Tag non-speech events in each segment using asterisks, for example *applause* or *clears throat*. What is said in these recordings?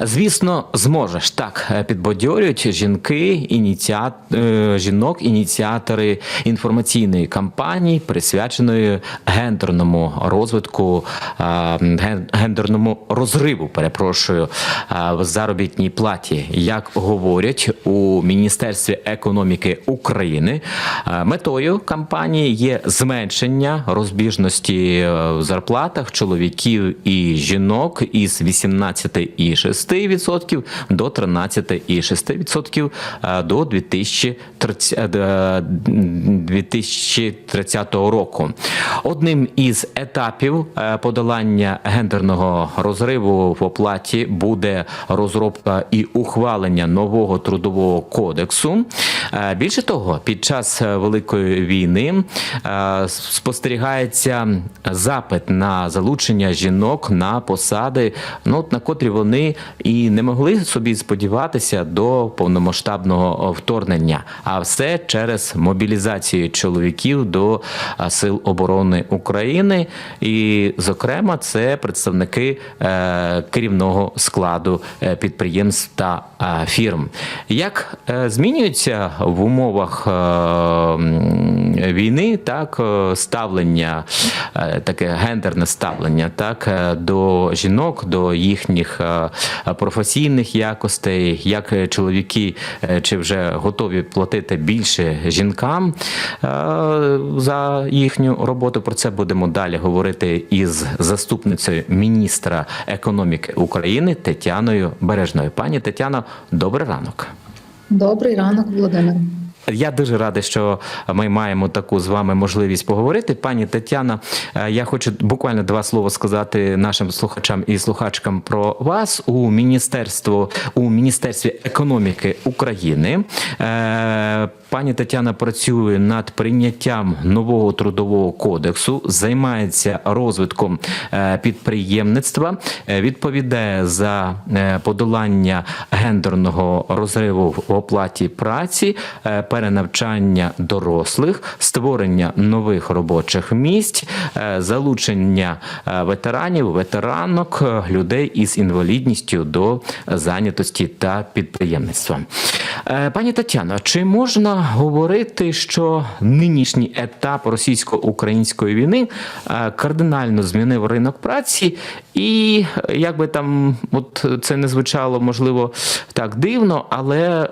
Звісно, зможеш так е, підбадьорюють жінки, ініціат е, жінок, ініціатори інформаційної кампанії, присвяченої гендерному розвитку, гендерному розриву. Перепрошую в заробітній платі, як говорять у міністерстві економіки України. Метою кампанії є зменшення розбіжності е, в зарплатах чоловіків і жінок із 18 і 6 6% до 13,6% е, до 2030 е, року. Одним із етапів е, подолання гендерного розриву в оплаті буде розробка і ухвалення нового трудового кодексу. Більше того, під час великої війни спостерігається запит на залучення жінок на посади, ну на котрі вони і не могли собі сподіватися до повномасштабного вторгнення, а все через мобілізацію чоловіків до сил оборони України, і, зокрема, це представники е, керівного складу е, підприємств та фірм. Як е, змінюється в умовах війни, так ставлення, таке гендерне ставлення, так до жінок, до їхніх професійних якостей, як е, чоловіки е, чи вже готові платити більше жінкам е, за їхню роботу. Про це будемо далі говорити із заступницею міністра економіки України Тетяною Бережною. Пані Тетяно, добрий ранок. Добрий ранок, Володимир. Я дуже радий, що ми маємо таку з вами можливість поговорити. Пані Тетяна, е, я хочу буквально два слова сказати нашим слухачам і слухачкам про вас у міністерство у міністерстві економіки України. Е, Пані Тетяна працює над прийняттям нового трудового кодексу, займається розвитком е, підприємництва, відповідає за подолання гендерного розриву в оплаті праці, перенавчання дорослих, створення нових робочих місць, е, залучення е, ветеранів, ветеранок, е, людей із інвалідністю до зайнятості та підприємництва. Пані Тетяно, чи можна говорити, що нинішній етап російсько-української війни кардинально змінив ринок праці, і як би там от це не звучало, можливо, так дивно, але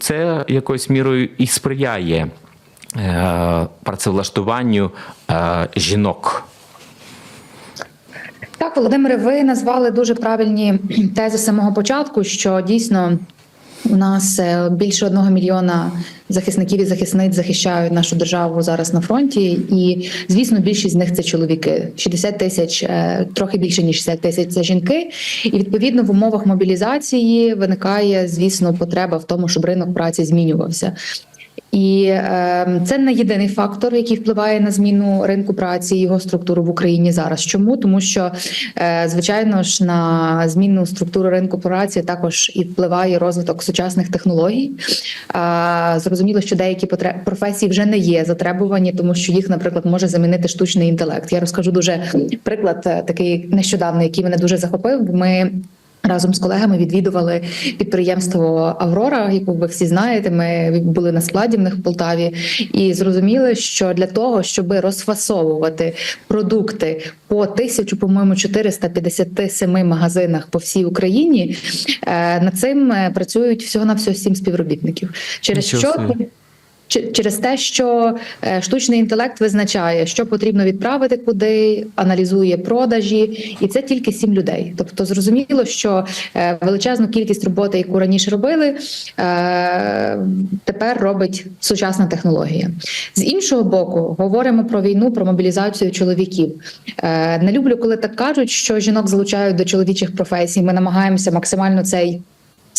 це якоюсь мірою і сприяє е, працевлаштуванню е, жінок. Так, Володимире, ви назвали дуже правильні *clears throat* тези з самого початку, що дійсно у нас е, більше одного мільйона захисників і захисниць захищають нашу державу зараз на фронті. І звісно, більшість з них це чоловіки. 60 тисяч, е, трохи більше ніж 60 тисяч це жінки. І відповідно в умовах мобілізації виникає, звісно, потреба в тому, щоб ринок праці змінювався. І е, це не єдиний фактор, який впливає на зміну ринку праці і його структуру в Україні зараз. Чому тому, що е, звичайно ж на зміну структури ринку праці також і впливає розвиток сучасних технологій. Е, зрозуміло, що деякі професії вже не є затребувані, тому що їх, наприклад, може замінити штучний інтелект. Я розкажу дуже приклад е, такий нещодавний, який мене дуже захопив. Ми Разом з колегами відвідували підприємство Аврора, яку ви всі знаєте. Ми були на складі в них в Полтаві, і зрозуміли, що для того, щоб розфасовувати продукти по тисячу, по-моєму, 457 магазинах по всій Україні, е, над цим е, працюють всього на всього сім співробітників. Через Нічого що Через те, що е, штучний інтелект визначає, що потрібно відправити куди, аналізує продажі, і це тільки сім людей. Тобто, зрозуміло, що е, величезну кількість роботи, яку раніше робили, е, тепер робить сучасна технологія. З іншого боку, говоримо про війну, про мобілізацію чоловіків. Не люблю, коли так кажуть, що жінок залучають до чоловічих професій. Ми намагаємося максимально цей.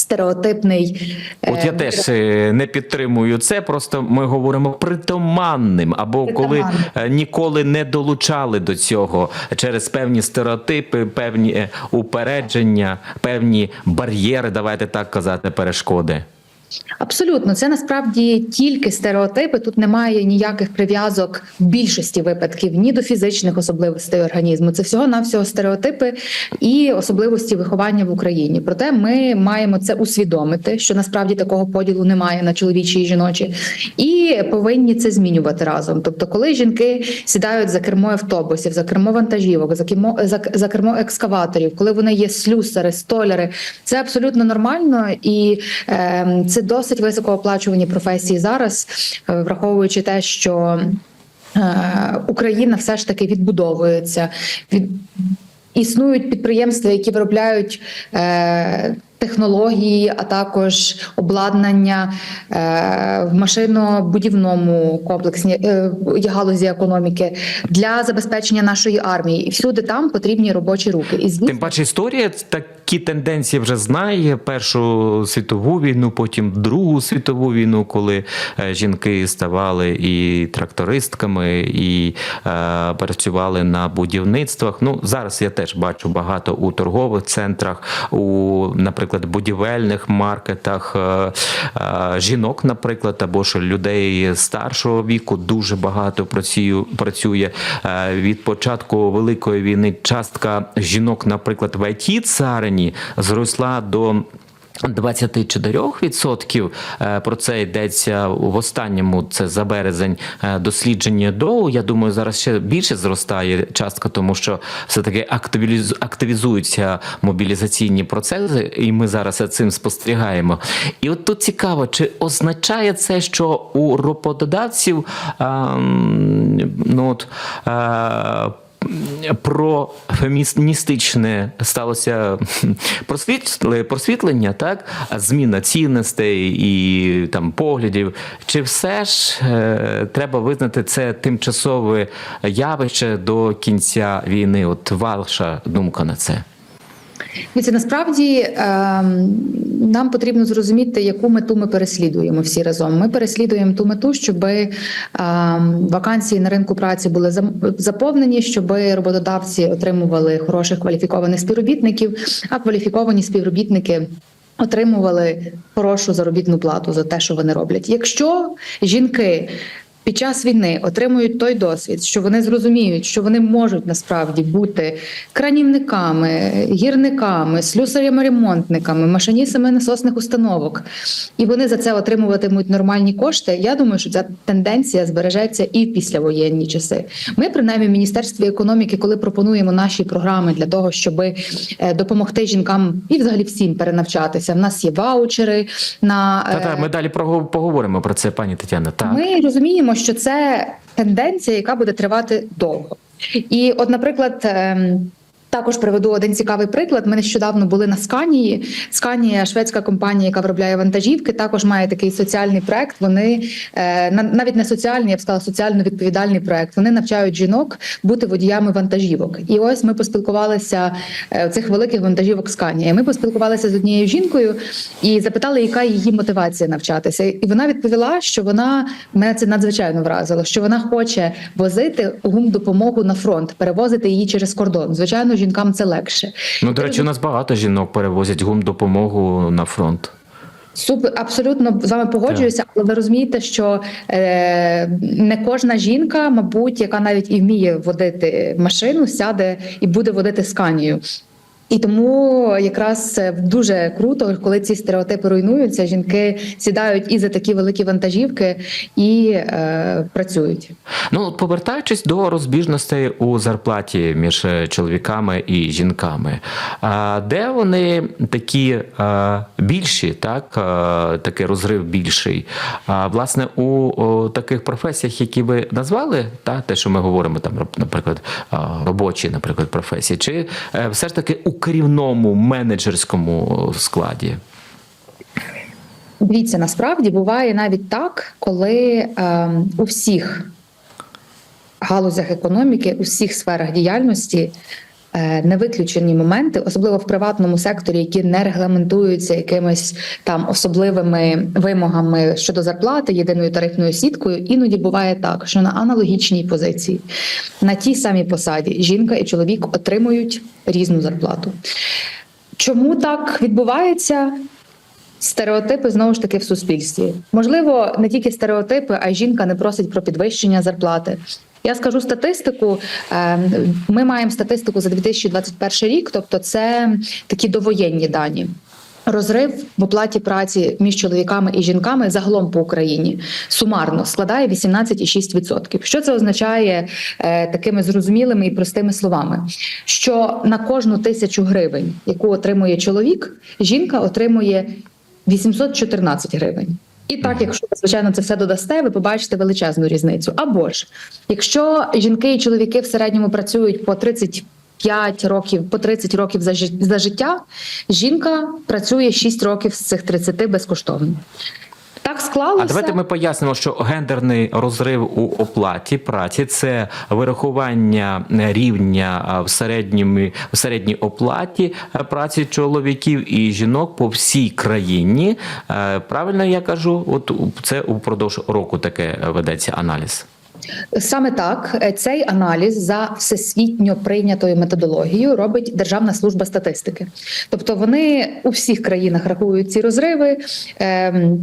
Стереотипний От я е, теж е, не підтримую це. Просто ми говоримо притоманним, або коли е, ніколи не долучали до цього через певні стереотипи, певні упередження, певні бар'єри, давайте так казати, перешкоди. Абсолютно, це насправді тільки стереотипи. Тут немає ніяких прив'язок в більшості випадків ні до фізичних особливостей організму. Це всього навсього стереотипи і особливості виховання в Україні. Проте ми маємо це усвідомити, що насправді такого поділу немає на чоловічі і жіночі, і повинні це змінювати разом. Тобто, коли жінки сідають за кермо автобусів, за кермо вантажівок, за кермо за, за кермо екскаваторів, коли вони є слюсари, столяри, це абсолютно нормально і е, це досить високооплачувані професії зараз, е, враховуючи те, що е, Україна все ж таки відбудовується. Існують підприємства, які виробляють е, технології, а також обладнання е, в машинобудівному комплексі е, галузі економіки для забезпечення нашої армії. І всюди там потрібні робочі руки. І звісно, Тим паче історія такі тенденції вже знає. Першу світову війну, потім Другу світову війну, коли е, жінки ставали і трактористками, і е, працювали на будівництвах. Ну зараз я теж бачу багато у торгових центрах, у, наприклад, будівельних маркетах е, е, жінок, наприклад, або ж людей старшого віку дуже багато працює. Е, від початку великої війни. Частка жінок, наприклад, в it царині зросла до. 24% Е, про це йдеться в останньому. Це за березень е, дослідження Доу. Я думаю, зараз ще більше зростає частка, тому що все таки активізуються мобілізаційні процеси, і ми зараз цим спостерігаємо. І от тут цікаво, чи означає це, що у роботодавців ем, ну от. е, про феміністичне сталося просвіт- просвітлення, так зміна цінностей і там поглядів. Чи все ж е, треба визнати це тимчасове явище до кінця війни? От ваша думка на це? Дивіться, насправді ем, нам потрібно зрозуміти, яку мету ми переслідуємо всі разом. Ми переслідуємо ту мету, щоб ем, вакансії на ринку праці були заповнені, щоб роботодавці отримували хороших кваліфікованих співробітників, а кваліфіковані співробітники. Отримували хорошу заробітну плату за те, що вони роблять. Якщо жінки під час війни отримують той досвід, що вони зрозуміють, що вони можуть насправді бути кранівниками, гірниками, слюсарями-ремонтниками, машиністами насосних установок, і вони за це отримуватимуть нормальні кошти. Я думаю, що ця тенденція збережеться і в післявоєнні часи. Ми, принаймні, в міністерстві економіки, коли пропонуємо наші програми для того, щоб допомогти жінкам і взагалі всім перенавчатися. В нас є ваучери на Та, та, е, ми далі поговоримо про це, пані Тетяна. Так. ми розуміємо, що це тенденція, яка буде тривати довго. І, от, наприклад. Також приведу один цікавий приклад. Ми нещодавно були на Сканії. Сканія, шведська компанія, яка виробляє вантажівки, також має такий соціальний проект. Вони е, на- навіть не соціальний, я б сказала, соціально відповідальний проект. Вони навчають жінок бути водіями вантажівок. І ось ми поспілкувалися е, цих великих вантажівок Сканія. Ми поспілкувалися з однією жінкою і запитали, яка її мотивація навчатися. І вона відповіла, що вона мене це надзвичайно вразило, що вона хоче возити гумдопомогу на фронт, перевозити її через кордон. Звичайно, жінкам це легше. Ну, до речі, у нас багато жінок перевозять гум допомогу на фронт. Супер, абсолютно з вами погоджуюся, але ви розумієте, що е, не кожна жінка, мабуть, яка навіть і вміє водити машину, сяде і буде водити сканію. І тому якраз дуже круто, коли ці стереотипи руйнуються. Жінки сідають і за такі великі вантажівки і е, працюють. Ну, от повертаючись до розбіжностей у зарплаті між е, чоловіками і жінками, а де вони такі е, більші, так е, такий розрив більший? А власне у таких професіях, які ви назвали, та те, що ми говоримо, там, наприклад, е, робочі, наприклад, професії, чи е, все ж таки у керівному менеджерському складі? Дивіться, насправді буває навіть так, коли е, у всіх галузях економіки, у всіх сферах діяльності е, не виключені моменти, особливо в приватному секторі, які не регламентуються якимись там особливими вимогами щодо зарплати, єдиною тарифною сіткою. Іноді буває так, що на аналогічній позиції, на тій самій посаді, жінка і чоловік отримують різну зарплату. Чому так відбувається? Стереотипи знову ж таки в суспільстві. Можливо, не тільки стереотипи, а й жінка не просить про підвищення зарплати. Я скажу статистику. Е, Ми маємо статистику за 2021 рік, тобто це такі довоєнні дані. Розрив в оплаті праці між чоловіками і жінками загалом по Україні сумарно складає 18,6%. Що це означає е, такими зрозумілими і простими словами? Що на кожну тисячу гривень, яку отримує чоловік, жінка отримує 814 гривень. І так, якщо ви, звичайно це все додасте, ви побачите величезну різницю. Або ж якщо жінки і чоловіки в середньому працюють по 30 5 років по 30 років за, жи- за життя, жінка працює 6 років з цих 30 безкоштовно. Так склалося. А давайте ми пояснимо, що гендерний розрив у оплаті праці це вирахування рівня в середньому в середній оплаті е, праці чоловіків і жінок по всій країні. Е, Правильно я кажу, от це упродовж року таке ведеться аналіз. Саме так Е, цей аналіз за всесвітньо прийнятою методологією робить Державна служба статистики. Тобто вони у всіх країнах рахують ці розриви. ем, е,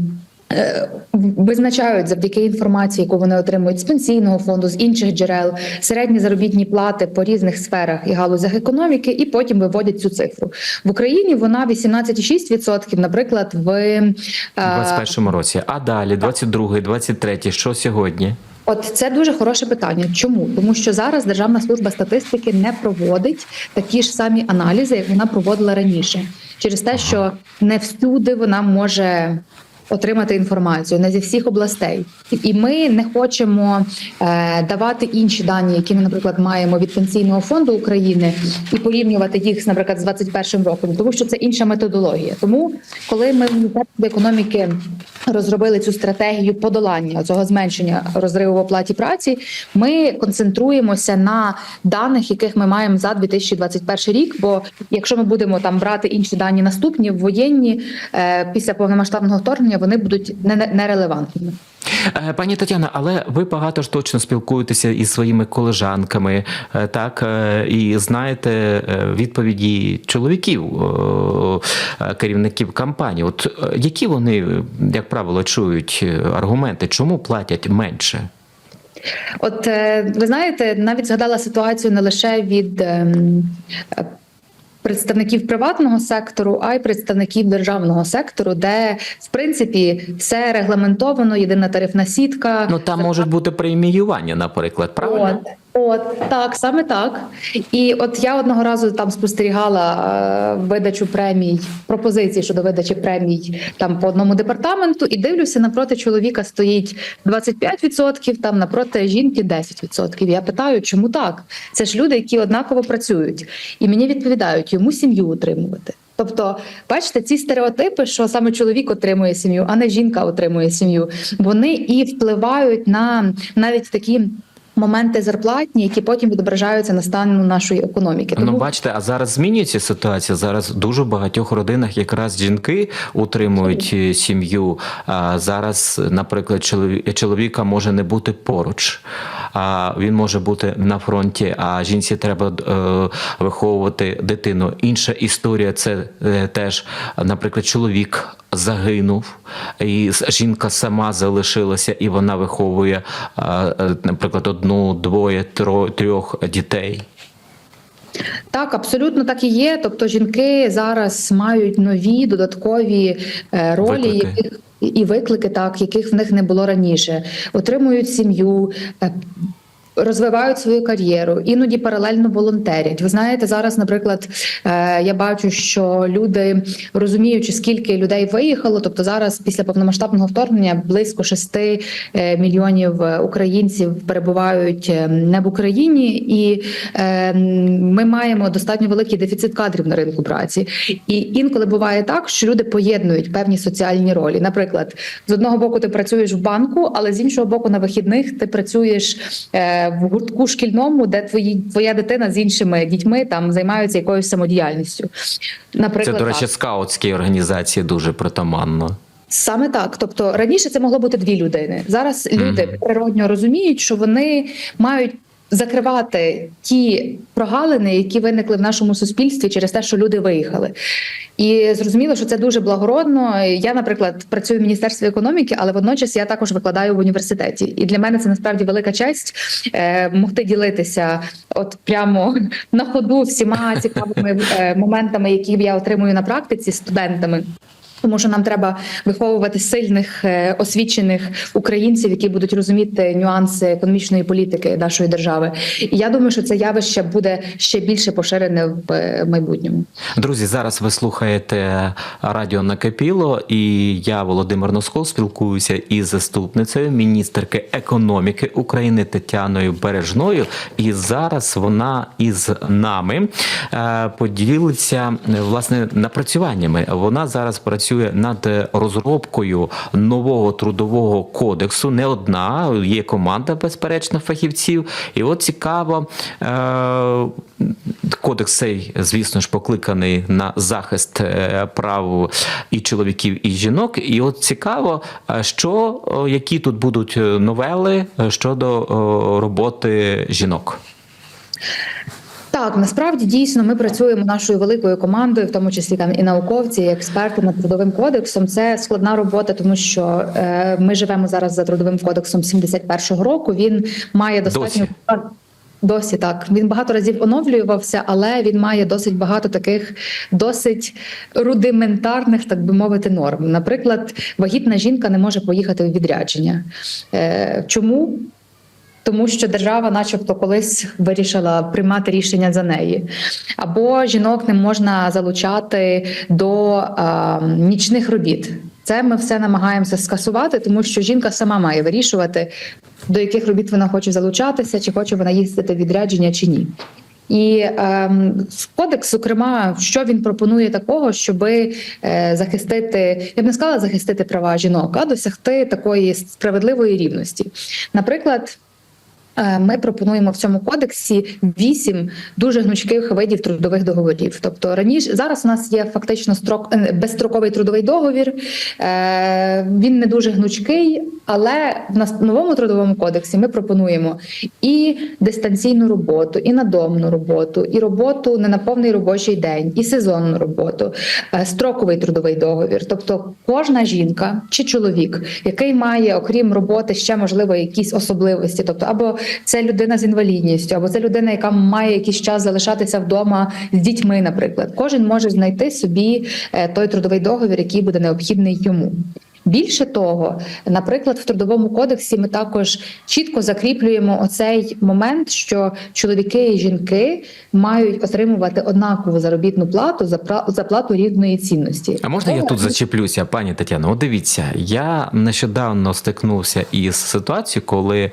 Визначають завдяки інформації, яку вони отримують з пенсійного фонду, з інших джерел, середні заробітні плати по різних сферах і галузях економіки, і потім виводять цю цифру в Україні. Вона 18,6%, наприклад, в е, 21-му році. А далі, 22-й, 23-й, що сьогодні? От це дуже хороше питання. Чому? Тому що зараз Державна служба статистики не проводить такі ж самі аналізи, як вона проводила раніше, через те, що не всюди вона може. Отримати інформацію не зі всіх областей, і ми не хочемо е, давати інші дані, які ми, наприклад, маємо від пенсійного фонду України, і порівнювати їх, наприклад, з 21 роком, тому що це інша методологія. Тому, коли ми в Міністерстві економіки розробили цю стратегію подолання цього зменшення розриву в оплаті праці, ми концентруємося на даних, яких ми маємо за 2021 рік. Бо якщо ми будемо там брати інші дані наступні, воєнні е, після повномасштабного вторгнення, вони будуть не- не- нерелевантними. Е, Пані Тетяна, але ви багато ж точно спілкуєтеся із своїми колежанками, е, так е, і знаєте відповіді чоловіків, керівників компанії. От які вони, як правило, чують аргументи, чому платять менше? От ви знаєте, навіть згадала ситуацію не лише від ем, представників приватного сектору, а й представників державного сектору, де в принципі все регламентовано, єдина тарифна сітка. Ну там можуть бути преміювання, наприклад, правильно? От, от так, саме так. І от я одного разу там спостерігала е, видачу премій, пропозиції щодо видачі премій там по одному департаменту, і дивлюся, напроти чоловіка стоїть 25%, там напроти жінки 10%. Я питаю, чому так? Це ж люди, які однаково працюють, і мені відповідають, йому сім'ю утримувати. Тобто, бачите, ці стереотипи, що саме чоловік отримує сім'ю, а не жінка отримує сім'ю, вони і впливають на навіть такі. Моменти зарплатні, які потім відображаються на стану нашої економіки. Ну, бачите, а зараз змінюється ситуація. Зараз дуже в багатьох родинах якраз жінки утримують е, сім'ю. А зараз, наприклад, чолові- чоловіка може не бути поруч, а він може бути на фронті. А жінці треба е, виховувати дитину. Інша історія це е, теж, наприклад, чоловік. Загинув, і жінка сама залишилася, і вона виховує, е, наприклад, одну, двоє, трьох дітей. Так, абсолютно так і є. Тобто жінки зараз мають нові додаткові е, ролі, Виклики. яких і виклики, так яких в них не було раніше. Отримують сім'ю. Розвивають свою кар'єру, іноді паралельно волонтерять. Ви знаєте, зараз, наприклад, е, я бачу, що люди розуміючи, скільки людей виїхало, тобто зараз після повномасштабного вторгнення близько 6 е, мільйонів е, українців перебувають не в Україні, і ми маємо достатньо великий дефіцит кадрів на ринку праці. І інколи буває так, що люди поєднують певні соціальні ролі. Наприклад, з одного боку ти працюєш в банку, але з іншого боку, на вихідних ти працюєш в гуртку шкільному, де твої твоя дитина з іншими дітьми там займаються якоюсь самодіяльністю. Наприклад, Це, до речі, так. скаутській організації дуже притаманно. Саме так. Тобто раніше це могло бути дві людини. Зараз люди природньо розуміють, що вони мають закривати ті прогалини, які виникли в нашому суспільстві через те, що люди виїхали. І зрозуміло, що це дуже благородно. Я, наприклад, працюю в міністерстві економіки, але водночас я також викладаю в університеті. І для мене це насправді велика честь е, могти ділитися, от прямо на ходу всіма цікавими е, моментами, які я отримую на практиці студентами. Тому що нам треба виховувати сильних е, освічених українців, які будуть розуміти нюанси економічної політики нашої держави. І я думаю, що це явище буде ще більше поширене в е, майбутньому. Друзі, зараз ви слухаєте радіо Накипіло, і я, Володимир Носков, спілкуюся із заступницею міністерки економіки України Тетяною Бережною. І зараз вона із нами е, поділиться власне напрацюваннями. Вона зараз працює над розробкою нового трудового кодексу. Не одна, є команда, безперечно, фахівців. І от цікаво, е, кодекс цей, звісно ж, покликаний на захист е, прав і чоловіків, і жінок. І от цікаво, е, що е, які тут будуть е, новели е, щодо е, роботи жінок. Так, насправді дійсно ми працюємо нашою великою командою, в тому числі там і науковці, і експерти над трудовим кодексом. Це складна робота, тому що е, ми живемо зараз за трудовим кодексом 71-го року. Він має достатньо Досі. Досі так він багато разів оновлювався, але він має досить багато таких досить рудиментарних, так би мовити, норм. Наприклад, вагітна жінка не може поїхати у відрядження. Е, чому? Тому що держава, начебто, колись вирішила приймати рішення за неї, або жінок не можна залучати до а, нічних робіт. Це ми все намагаємося скасувати, тому що жінка сама має вирішувати, до яких робіт вона хоче залучатися, чи хоче вона їздити відрядження, чи ні. І ем, кодекс, зокрема, що він пропонує такого, щоб е, захистити, я б не сказала захистити права жінок, а досягти такої справедливої рівності. Наприклад. Е, Ми пропонуємо в цьому кодексі вісім дуже гнучких видів трудових договорів. Тобто раніше зараз у нас є фактично строк е, безстроковий трудовий договір. Е, Він не дуже гнучкий, але в нас- новому трудовому кодексі ми пропонуємо і дистанційну роботу, і надомну роботу, і роботу не на повний робочий день, і сезонну роботу, строковий трудовий договір. Тобто, кожна жінка чи чоловік, який має, окрім роботи, ще можливо якісь особливості, тобто або це людина з інвалідністю, або це людина, яка має якийсь час залишатися вдома з дітьми, наприклад, кожен може знайти собі е, той трудовий договір, який буде необхідний йому. Більше того, наприклад, в трудовому кодексі ми також чітко закріплюємо оцей момент, що чоловіки і жінки мають отримувати однакову заробітну плату за за плату рівної цінності. А можна я тут зачеплюся, пані Тетяно? От дивіться, я нещодавно стикнувся із ситуацією, коли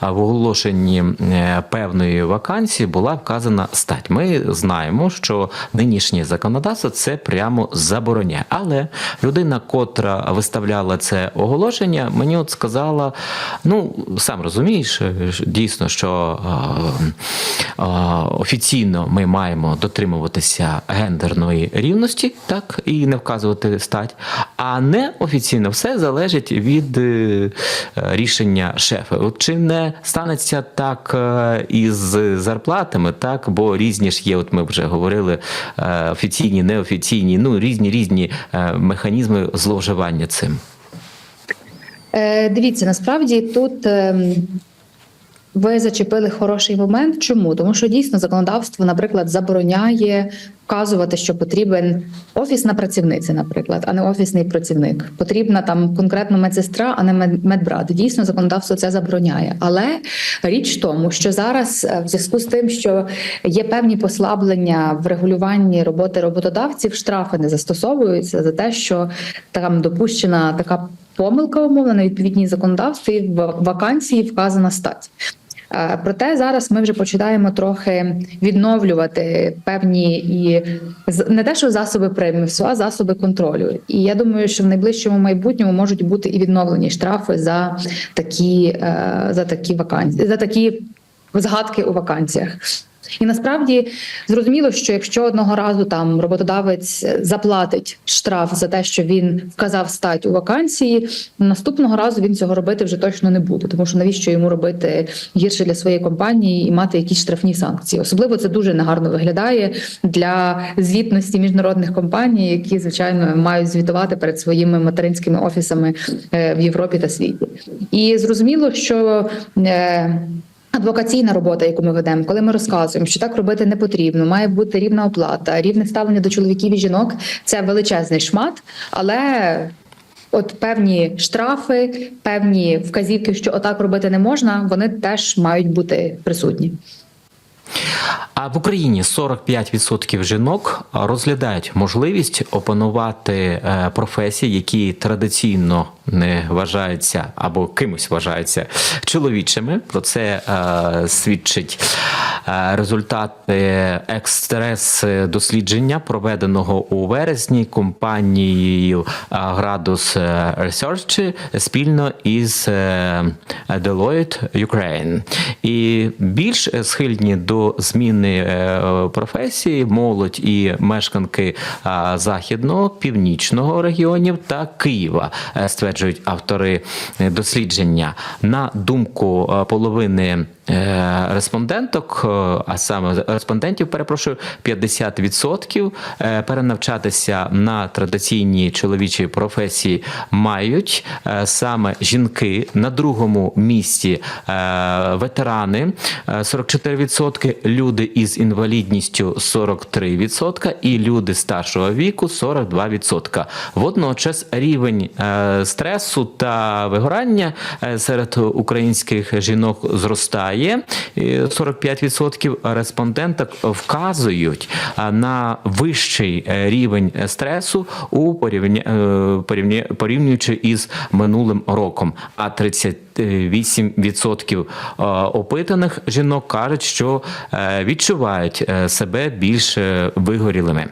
в оголошенні е, певної вакансії була вказана стать. Ми знаємо, що нинішнє законодавство це прямо забороняє. Але людина, котра виставляла це оголошення, мені от сказала: ну сам розумієш, дійсно, що е, е, офіційно ми маємо дотримуватися гендерної рівності, так і не вказувати стать. А неофіційно все залежить від е, рішення шефа. От чи не станеться так е, із зарплатами, так бо різні ж є. От ми вже говорили е, офіційні, неофіційні, ну різні різні е, механізми зловживання цим. Е, Дивіться, насправді тут ем, ви зачепили хороший момент. Чому? Тому що дійсно законодавство, наприклад, забороняє вказувати, що потрібен офісна працівниця, наприклад, а не офісний працівник. Потрібна там конкретно медсестра, а не мед- медбрат. Дійсно, законодавство це забороняє. Але річ в тому, що зараз е, в зв'язку з тим, що є певні послаблення в регулюванні роботи роботодавців, штрафи не застосовуються за те, що там допущена така помилка умовно на відповідній законодавстві в вакансії вказана стать. Е, Проте зараз ми вже починаємо трохи відновлювати певні і не те, що засоби примусу, а засоби контролю. І я думаю, що в найближчому майбутньому можуть бути і відновлені штрафи за такі, е, за такі вакансії, за такі згадки у вакансіях. І насправді зрозуміло, що якщо одного разу там роботодавець заплатить штраф за те, що він вказав стать у вакансії, наступного разу він цього робити вже точно не буде, тому що навіщо йому робити гірше для своєї компанії і мати якісь штрафні санкції? Особливо це дуже негарно виглядає для звітності міжнародних компаній, які звичайно мають звітувати перед своїми материнськими офісами е, в Європі та світі. І зрозуміло, що е, Адвокаційна робота, яку ми ведемо, коли ми розказуємо, що так робити не потрібно, має бути рівна оплата, рівне ставлення до чоловіків і жінок це величезний шмат, але от певні штрафи, певні вказівки, що отак робити не можна, вони теж мають бути присутні. А в Україні 45% жінок розглядають можливість опанувати е, професії, які традиційно не вважаються або кимось вважаються чоловічими. Про це е, свідчить результати екстрес дослідження, проведеного у вересні компанією е, Gradus Research спільно із е, Deloitte Ukraine. І більш схильні до зміни е, професії молодь і мешканки е, західного, північного регіонів та Києва, е, стверджують автори е, дослідження. На думку е, половини е, респонденток, е, а саме респондентів, перепрошую, 50% е, перенавчатися на традиційні чоловічі професії мають е, саме жінки на другому місці е, ветерани е, 44%, люди із інвалідністю 43% і люди старшого віку 42%. Водночас рівень е, стресу та вигорання е, серед українських жінок зростає. І 45% респонденток вказують на вищий е, рівень стресу у е, порівня- порівнюючи із минулим роком. А 38% е, опитаних жінок кажуть, що е, відчувають е, себе більш вигорілими.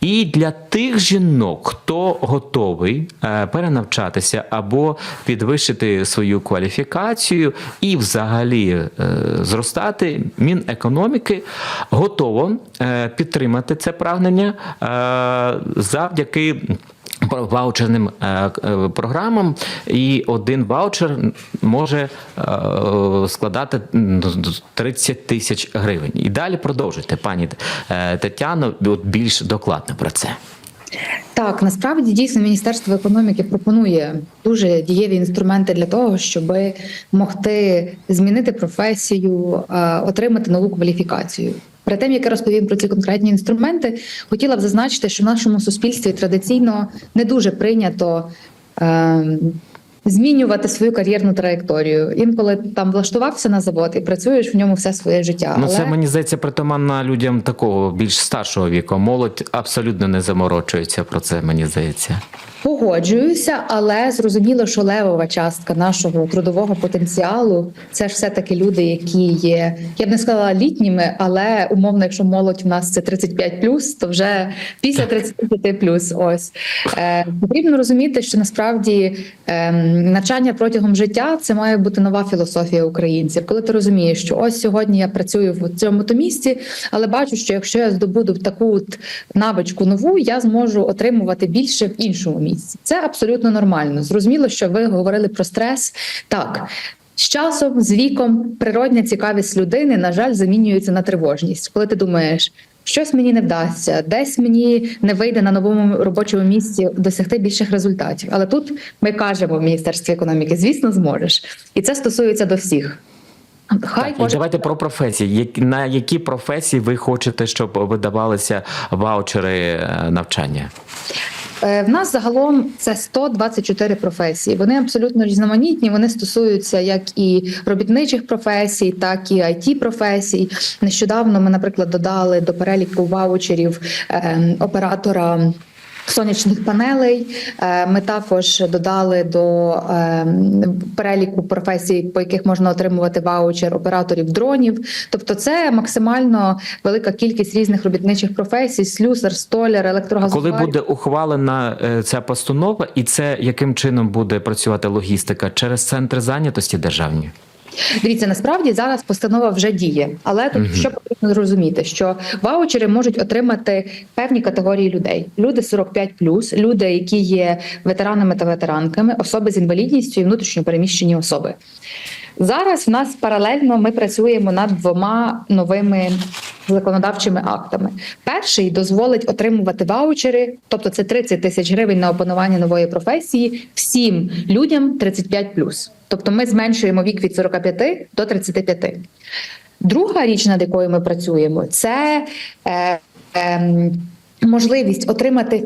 І для тих жінок, хто готовий перенавчатися або підвищити свою кваліфікацію і взагалі зростати, Мінекономіки готово підтримати це прагнення завдяки. Ваучерним е, е, програмам, і один ваучер може е, складати м, 30 тисяч гривень. І далі продовжуйте, пані Тетяно, більш докладно про це. Так, насправді дійсно Міністерство економіки пропонує дуже дієві інструменти для того, щоб могти змінити професію, отримати нову кваліфікацію. Перед тим як я розповім про ці конкретні інструменти, хотіла б зазначити, що в нашому суспільстві традиційно не дуже прийнято. е, Змінювати свою кар'єрну траєкторію. Інколи там влаштувався на завод і працюєш в ньому все своє життя. Ну, це мені здається притаманно людям такого більш старшого віку. Молодь абсолютно не заморочується про це, мені здається. Погоджуюся, але зрозуміло, що левова частка нашого трудового потенціалу це ж все таки люди, які є, я б не сказала літніми, але умовно, якщо молодь в нас це 35+, то вже після 35+, ось е, потрібно розуміти, що насправді е, навчання протягом життя це має бути нова філософія українців. Коли ти розумієш, що ось сьогодні я працюю в цьому то місці, але бачу, що якщо я здобуду таку от навичку нову, я зможу отримувати більше в іншому місці. Це абсолютно нормально. Зрозуміло, що ви говорили про стрес. Так. З часом, з віком, природня цікавість людини, на жаль, замінюється на тривожність. Коли ти думаєш, щось мені не вдасться, десь мені не вийде на новому робочому місці досягти більших результатів. Але тут ми кажемо в Міністерстві економіки, звісно, зможеш, і це стосується до всіх. Хай Так, і давайте про професії. На які професії ви хочете, щоб видавалися ваучери е, навчання? Е, В нас загалом це 124 професії. Вони абсолютно різноманітні. Вони стосуються як і робітничих професій, так і it професій. Нещодавно ми, наприклад, додали до переліку ваучерів е, оператора. Сонячних панелей Е, ми також додали до е, переліку професій, по яких можна отримувати ваучер операторів дронів. Тобто, це максимально велика кількість різних робітничих професій: слюсар, столяр, Коли буде ухвалена е, ця постанова, і це яким чином буде працювати логістика через центри зайнятості державні? Дивіться, насправді зараз постанова вже діє, але тут що потрібно зрозуміти, що ваучери можуть отримати певні категорії людей: люди 45+, люди, які є ветеранами та ветеранками, особи з інвалідністю і внутрішньо переміщені особи. Зараз в нас паралельно ми працюємо над двома новими законодавчими актами. Перший дозволить отримувати ваучери, тобто це 30 тисяч гривень на опанування нової професії всім людям 35+. Тобто ми зменшуємо вік від 45 до 35. Друга річ, над якою ми працюємо, це е, е, можливість отримати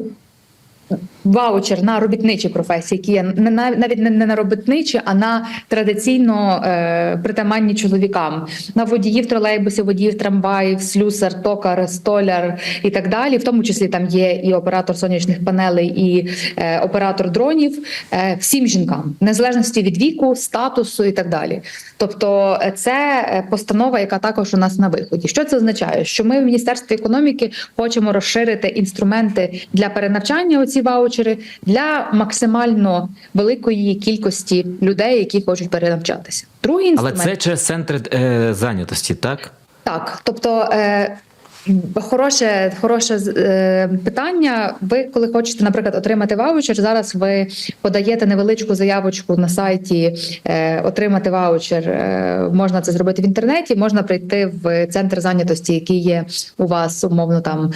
ваучер на робітничі професії, які є навіть не не на робітничі, а на традиційно е, притаманні чоловікам, на водіїв тролейбусів, водіїв трамваїв, слюсар, токар, столяр і так далі. В тому числі там є і оператор сонячних панелей, і е, оператор дронів. Е, всім жінкам, незалежності від віку, статусу і так далі. Тобто, е, це е, постанова, яка також у нас на виході. Що це означає? Що ми в міністерстві економіки хочемо розширити інструменти для перенавчання оці ваучери для максимально великої кількості людей, які хочуть перенавчатися. Другий Але це через центр е, зайнятості, так? так, тобто. Хороше, хороше е, питання. Ви, коли хочете, наприклад, отримати ваучер, зараз ви подаєте невеличку заявочку на сайті, е, отримати ваучер. Е, можна це зробити в інтернеті, можна прийти в центр зайнятості, який є у вас умовно там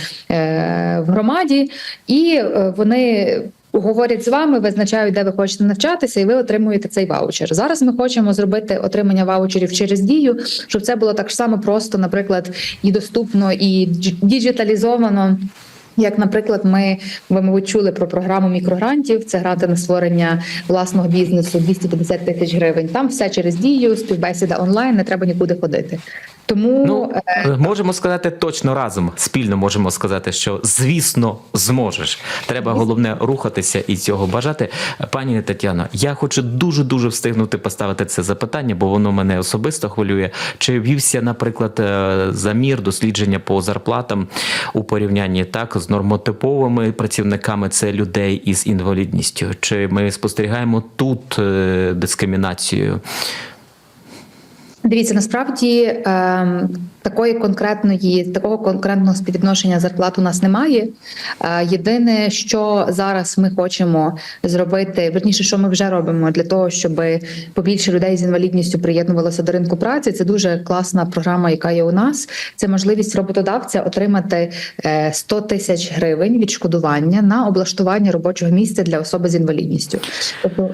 в громаді, і вони. Говорять з вами, визначають, де ви хочете навчатися, і ви отримуєте цей ваучер. Зараз ми хочемо зробити отримання ваучерів через дію, щоб це було так само просто, наприклад, і доступно, і дж- діджиталізовано. Як, наприклад, ми ви, мабуть, чули про програму мікрогрантів, це гранти на створення власного бізнесу 250 тисяч гривень. Там все через дію, співбесіда онлайн, не треба нікуди ходити. Тому Ну, е, можемо сказати точно разом, спільно можемо сказати, що звісно зможеш. Треба головне рухатися і цього бажати. Пані Тетяно, я хочу дуже дуже встигнути поставити це запитання, бо воно мене особисто хвилює. Чи вівся, наприклад, е, замір дослідження по зарплатам у порівнянні так з нормотиповими працівниками це людей із інвалідністю? Чи ми спостерігаємо тут е, дискримінацію? Дивіться, насправді ем, такої конкретної такого конкретного співвідношення зарплат у нас немає. Е, єдине, що зараз ми хочемо зробити, верніше, що ми вже робимо для того, щоб побільше людей з інвалідністю приєднувалося до ринку праці. Це дуже класна програма, яка є у нас. Це можливість роботодавця отримати е, 100 тисяч гривень відшкодування на облаштування робочого місця для особи з інвалідністю. Тобто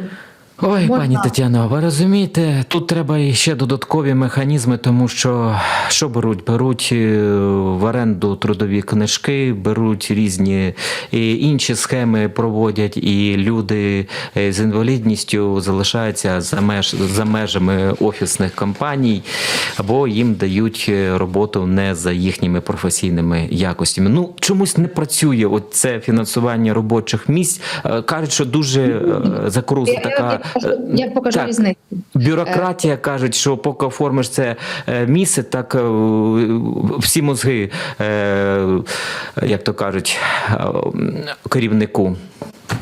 Ой, Можна. пані Тетяно, ви розумієте, тут треба і ще додаткові механізми, тому що що беруть? Беруть е, в оренду трудові книжки, беруть різні і інші схеми проводять, і люди е, з інвалідністю залишаються за меж за межами офісних компаній, або їм дають е, роботу не за їхніми професійними якостями. Ну чомусь не працює. От це фінансування робочих місць. Е, Кажуть, що дуже е, закруза така. Я покажу- так, різницю. Бюрократія кажуть, що поки оформиш це е, місце, так е, всі мозги, е, як то кажуть, е, керівнику.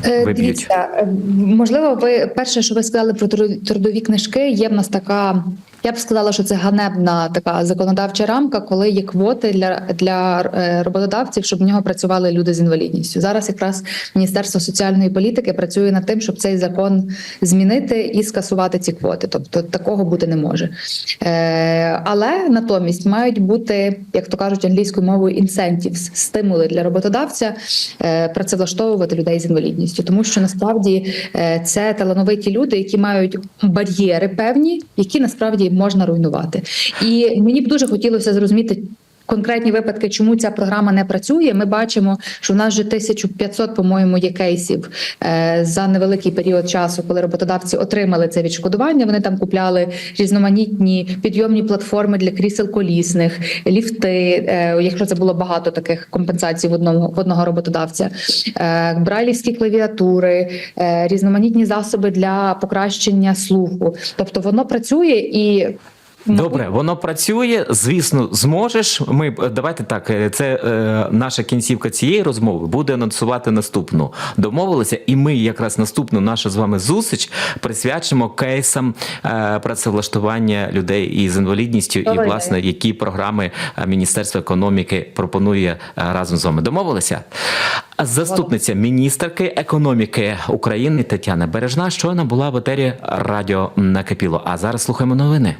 Е. Дивіться, е, можливо, ви перше, що ви сказали про тру- трудові книжки, є в нас така. Я б сказала, що це ганебна така законодавча рамка, коли є квоти для, для е, роботодавців, щоб в нього працювали люди з інвалідністю. Зараз якраз Міністерство соціальної політики працює над тим, щоб цей закон змінити і скасувати ці квоти. Тобто такого бути не може. Е, але натомість мають бути, як то кажуть англійською мовою, incentives, стимули для роботодавця е, працевлаштовувати людей з інвалідністю, тому що насправді це талановиті люди, які мають бар'єри певні, які насправді можна руйнувати. І мені б дуже хотілося зрозуміти. Конкретні випадки, чому ця програма не працює, ми бачимо, що в нас вже 1500, по-моєму, є кейсів е, за невеликий період часу, коли роботодавці отримали це відшкодування. Вони там купляли різноманітні підйомні платформи для крісел колісних, ліфти. Е, якщо це було багато таких компенсацій в одному в одного роботодавця, е, брайлівські клавіатури, різноманітні засоби для покращення слуху. Тобто воно працює і Добре, воно працює. Звісно, зможеш. Ми давайте так. е, Це е, наша кінцівка цієї розмови буде анонсувати наступну. Домовилися, і ми якраз наступну нашу з вами зустріч присвячимо кейсам е, працевлаштування людей із інвалідністю, і власне які програми Міністерство економіки пропонує е, разом з вами. Домовилися? Заступниця міністерки економіки України Тетяна Бережна щойно була в етері радіо накипіло. А зараз слухаємо новини.